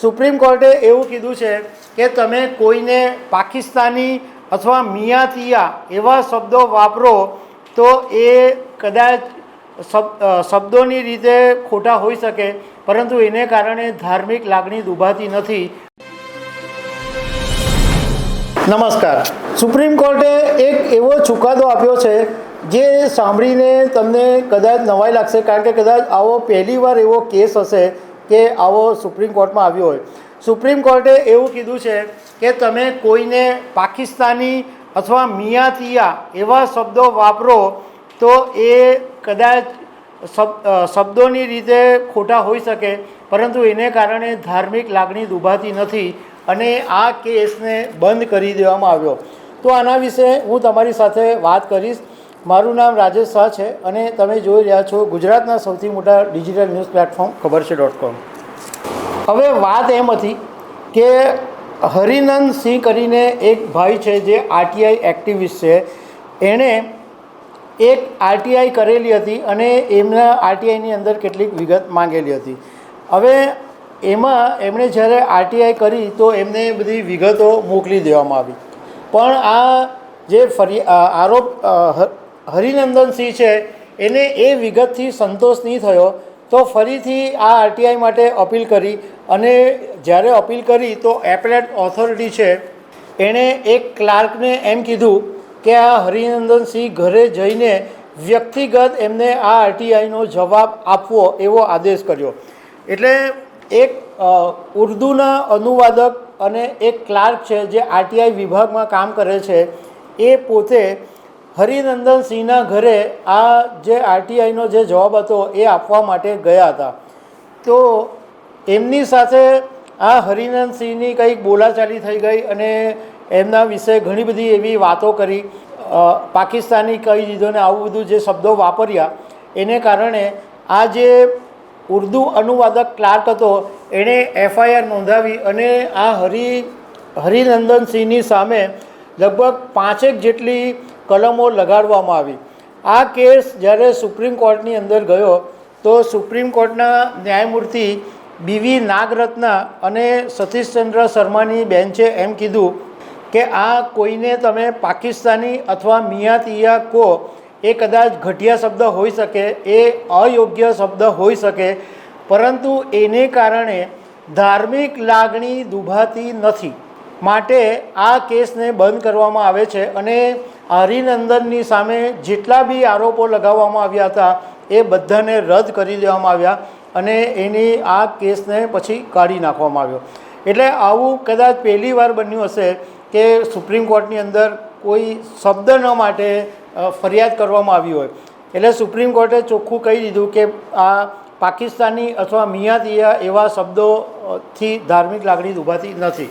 Supreme કોર્ટે એવું કીધું છે કે તમે કોઈને પાકિસ્તાની અથવા મિયાતિયા એવા શબ્દો વાપરો તો એ કદાચ શબ્દોની રીતે ખોટા હોઈ શકે, પરંતુ એને કારણે ધાર્મિક લાગણી દુભાતી નથી. નમસ્કાર. સુપ્રીમ કોર્ટે એક એવો ચુકાદો આપ્યો છે જે સાંભળીને તમને કદાચ નવાઈ લાગશે, કારણ કે કદાચ આવો પહેલીવાર એવો કેસ હશે કે આવો સુપ્રીમ કોર્ટમાં આવ્યો હોય. સુપ્રીમ કોર્ટે એવું કીધું છે કે તમે કોઈને પાકિસ્તાની અથવા મિયાતિયા એવા શબ્દો વાપરો તો એ કદાચ શબ્દોની રીતે ખોટા હોઈ શકે, પરંતુ એને કારણે ધાર્મિક લાગણી દુભાતી નથી અને આ કેસને બંધ કરી દેવામાં આવ્યો. તો આના વિશે હું તમારી સાથે વાત કરીશ. મારું નામ રાજેશ શાહ છે અને તમે જોઈ રહ્યા છો ગુજરાતના સૌથી મોટા ડિજિટલ ન્યૂઝ પ્લેટફોર્મ ખબર છે ડોટ કોમ. હવે વાત એમ હતી કે હરિનંદ સિંહ કરીને એક ભાઈ છે જે આરટીઆઈ એક્ટિવિસ્ટ છે. એણે એક આરટીઆઈ કરેલી હતી અને એમના આરટીઆઈની અંદર કેટલીક વિગત માંગેલી હતી. હવે એમાં એમણે જ્યારે આરટીઆઈ કરી તો એમને બધી વિગતો મોકલી દેવામાં આવી. પણ આ જે ફરી આરોપ અ, હ- હરિનંદન સિંહ છે એને એ વિગતથી સંતોષ નહીં થયો તો ફરીથી આ આરટીઆઈ માટે અપીલ કરી અને જ્યારે અપીલ કરી તો એપલેટ ઓથોરિટી છે એણે એક ક્લાર્કને એમ કીધું કે આ હરિનંદનસિંહ ઘરે જઈને વ્યક્તિગત એમને આ આરટીઆઈનો જવાબ આપવો એવો આદેશ કર્યો. એટલે એક ઉર્દૂના અનુવાદક અને એક ક્લાર્ક છે જે આરટીઆઈ વિભાગમાં કામ કરે છે એ પોતે હરિનંદન સિંહના ઘરે આ જે આરટીઆઈનો જે જવાબ હતો એ આપવા માટે ગયા હતા. તો એમની સાથે આ હરિનંદ સિંહની કંઈક બોલાચાલી થઈ ગઈ અને એમના વિશે ઘણી બધી એવી વાતો કરી. પાકિસ્તાની કહી દીધો ને આવું બધું જે શબ્દો વાપર્યા, એને કારણે આ જે ઉર્દુ અનુવાદક ક્લાર્ક હતો, એણે એફઆઈઆર નોંધાવી અને આ હરિ, હરિનંદન સિંહની સામે લગભગ પાંચેક જેટલી કલમો લગાડવામાં આવી. આ કેસ જ્યારે સુપ્રીમ કોર્ટની અંદર ગયો, તો સુપ્રીમ કોર્ટના ન્યાયમૂર્તિ બીવી નાગરત્ના અને સતીશચંદ્ર શર્માની બેન્ચે એમ કીધું કે આ કોઈને તમે પાકિસ્તાની અથવા મિયાતિયા કહો એ કદાચ ઘટિયા શબ્દ હોઈ શકે, એ અયોગ્ય શબ્દ હોઈ શકે, પરંતુ એને કારણે ધાર્મિક લાગણી દુભાતી નથી. માટે આ કેસને બંધ કરવામાં આવે છે અને હરિનંદનની સામે જેટલા બી આરોપો લગાવવામાં આવ્યા હતા, એ બધાને રદ કરી દેવામાં આવ્યા અને એની આ કેસને પછી કાઢી નાખવામાં આવ્યો. એટલે આવું કદાચ પહેલી વાર બન્યું હશે કે સુપ્રીમ કોર્ટની અંદર કોઈ શબ્દ ન માટે ફરિયાદ કરવામાં આવી હોય. એટલે સુપ્રીમ કોર્ટે ચોખ્ખું કહી દીધું કે આ પાકિસ્તાની અથવા મિયાતિયા એવા શબ્દોથી ધાર્મિક લાગણી દુભાતી નથી.